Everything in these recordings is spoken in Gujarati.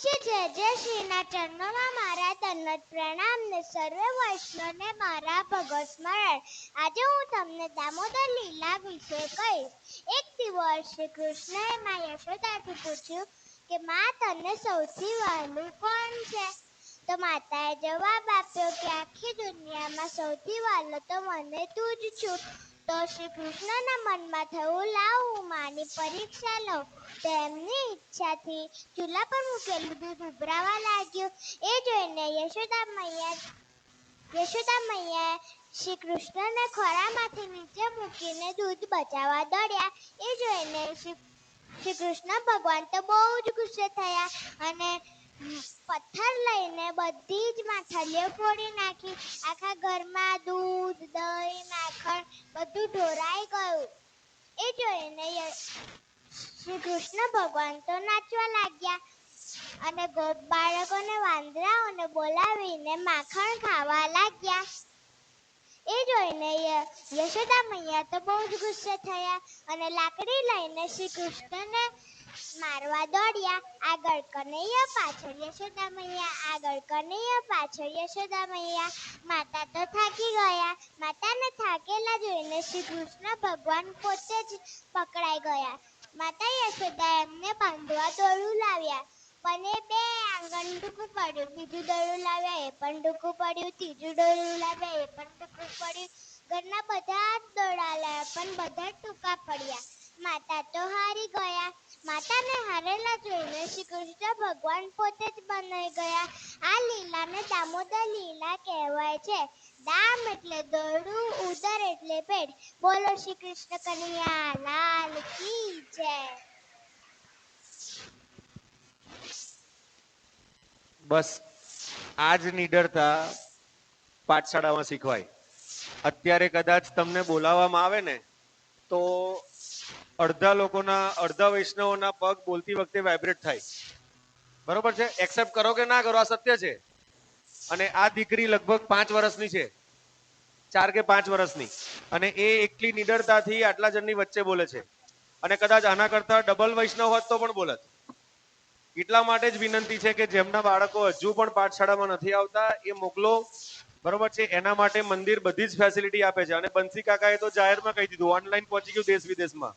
શ્રી જય જય શ્રીના ચરણોમાં મારા તન્મત પ્રણામ ને સર્વે વૈષ્ણવને મારા ભગત સ્મરણ. આજે હું તમને દામોદર લીલા વિશે કહીશ. એક દિવસ શ્રી કૃષ્ણએ માં યશોદાથી પૂછ્યું કે, માં, તને સૌથી વહેલું કોણ છે? તો માતાએ જવાબ આપ્યો કે, આખી દુનિયામાં સૌથી વહેલો તો મને તું જ છું. તો શ્રી કૃષ્ણના મનમાં થયું લાવ, માની પરીક્ષા લઉં. તેમની ઈચ્છાથી ચૂલા પર મૂકેલું દૂધ ઉભરાવા લાગ્યું. એ જોઈને યશોદા મૈયા યશોદા મૈયા શ્રી કૃષ્ણને ખોરામાંથી નીચે મૂકીને દૂધ બચાવવા દોડ્યા. એ જોઈને શ્રી શ્રી કૃષ્ણ ભગવાન તો બહુ જ ગુસ્સે થયા અને પથ્થર લઈને બધી જ માથાલીઓ ફોડી નાખી. આખા ઘરમાં દૂધ બધું ઢોરાઈ ગયું. એ જોઈને શ્રી કૃષ્ણ ભગવાન તો નાચવા લાગ્યા અને બાળકોને વાંદરાઓને બોલાવીને માખણ ખાવા લાગ્યા. એ જોઈને યશોદા મૈયા તો બહુ જ ગુસ્સે થયા અને લાકડી લઈને શ્રી કૃષ્ણને મારવા દોડ્યા. આગળ કનૈયા પાછળ યશોદા મૈયા આગળ કનૈયા પાછળ યશોદા મૈયા માતા તો થાકી ગયા. માતાને થાકેલા જોઈને શ્રી કૃષ્ણ ભગવાન પોતે જ પકડાઈ ગયા. માતા યશોદા એમને બાંધવા દોડું લાવ્યા. એ બે આંગણ ટૂંકું પડ્યું. બીજું દડું લાવ્યા એ પણ ટૂંકું પડ્યું. ત્રીજું દડું લાવ્યા એ પણ ટૂંકું પડ્યું. ઘરના બધા જ લાવ્યા પણ બધા ટૂંકા પડ્યા. માતા તો હારી ગયા. માતાને હારેલા જોઈને શ્રી કૃષ્ણ ભગવાન પોતે જ બનાઈ ગયા. આ લીલાને દામોદર લીલા કહેવાય છે. દામ એટલે દોરડું ઉદર એટલે પેટ બોલો શ્રી કૃષ્ણ કનૈયા, લાલ કી જય. બસ આ જ નીડરતા પાઠશાળામાં શીખવાય. અત્યારે કદાચ તમને બોલાવવામાં આવે ને, તો અડધા લોકોના, અડધા વૈષ્ણવોના પગ બોલતી વખતે વાઇબ્રેટ થાય. બરોબર છે? એક્સેપ્ટ કરો કે ના કરો, આ સત્ય છે. અને આ દીકરી લગભગ પાંચ વર્ષની છે. ચાર કે પાંચ વર્ષની. અને એ એકલી નિડરતાથી આટલા જણની વચ્ચે બોલે છે. અને કદાચ આના કરતા ડબલ વૈષ્ણવ હોત તો પણ બોલત. એટલા માટે જ વિનંતી છે કે જેમના બાળકો હજુ પણ પાઠશાળામાં નથી આવતા, એ મોકલો. બરોબર છે? એના માટે મંદિર બધી જ ફેસિલિટી આપે છે. અને બંસી કાકાએ તો જાહેરમાં કહી દીધું ઓનલાઈન પહોંચી ગયું દેશ વિદેશમાં.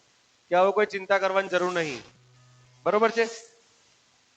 કે આવો કોઈ ચિંતા કરવાની જરૂર નહીં. બરોબર છે?